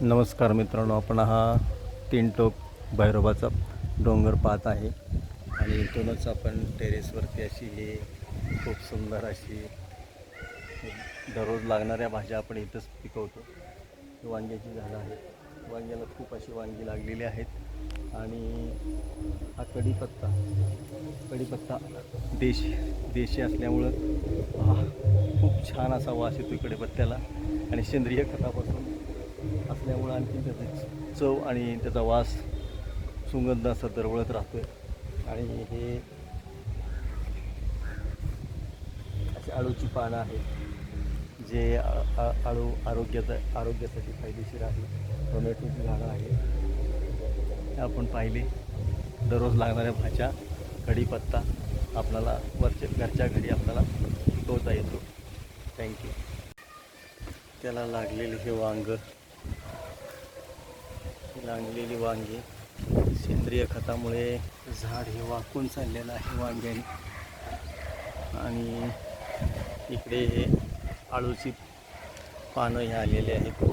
नमस्कार मित्रांनो आपण हा तीन टोक भैरोबाचा डोंगर पाहत आहे. आणि इथूनच आपण टेरेसवरती अशी ही खूप सुंदर अशी दररोज लागणाऱ्या भाज्या आपण इथंच पिकवतो. ही वांग्याची झाडं आहेत. वांग्याला खूप अशी वांगी लागलेली आहेत. आणि हा कढीपत्ता कढीपत्ता देशी देशी असल्यामुळं खूप छान असा वास येतो कढीपत्त्याला आणि सेंद्रिय खतापासून असल्यामुळं आणखी त्याचा चव आणि त्याचा वास सुगंध असा दरवळत राहतो आहे आणि हे अशी आळूची पानं आहेत जे आ- आळू आरोग्याचा आरोग्यासाठी फायदेशीर आहे. टोमॅटोची झाडं आहेत. हे आपण पाहिले. दररोज लागणाऱ्या भाज्या कढीपत्ता आपल्याला वरच्या घरच्या घरी आपल्याला पिकवता येतो. थँक्यू त्याला लागलेले हे वांग रांगलेली वांगी. सेंद्रिय खतामुळे झाड हे वाकून चाललेलं आहे वांग्याने. आणि इकडे हे आळूची पानं हे आलेली आहेत.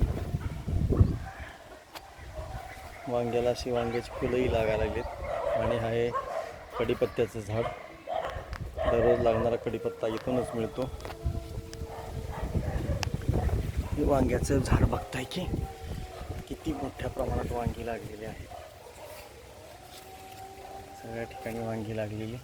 वांग्याला अशी वांग्याची फुलंही लागायला लागलीत. आणि हा आहे कढीपत्त्याचं झाड. दररोज लागणारा कढीपत्ता इथूनच मिळतो. हे वांग्याचं झाड बघताय की? किती मोठ्या प्रमाणात वांगी लागलेली आहे? सगळ्या ठिकाणी वांगी लागलेली.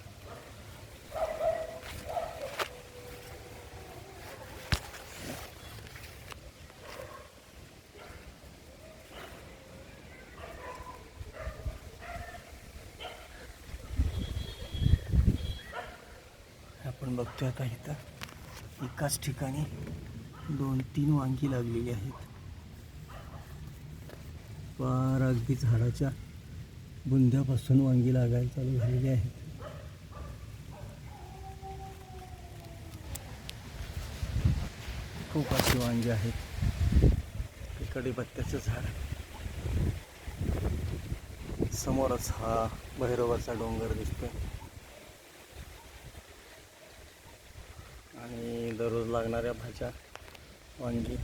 आपण बघतोय आता इथं एकाच ठिकाणी दोन तीन वांगी लागलेली आहेत. पार अगदी झाडाच्या बुंद्यापासून वांगी लागायला चालू झालेली आहेत. खूप अशी वांगी आहेत. कडीपत्त्याचं कढीपत्त्याचं झाड. समोरच हा भैरवाचा डोंगर दिसतोय. आणि दररोज लागणाऱ्या भाज्या वांगी.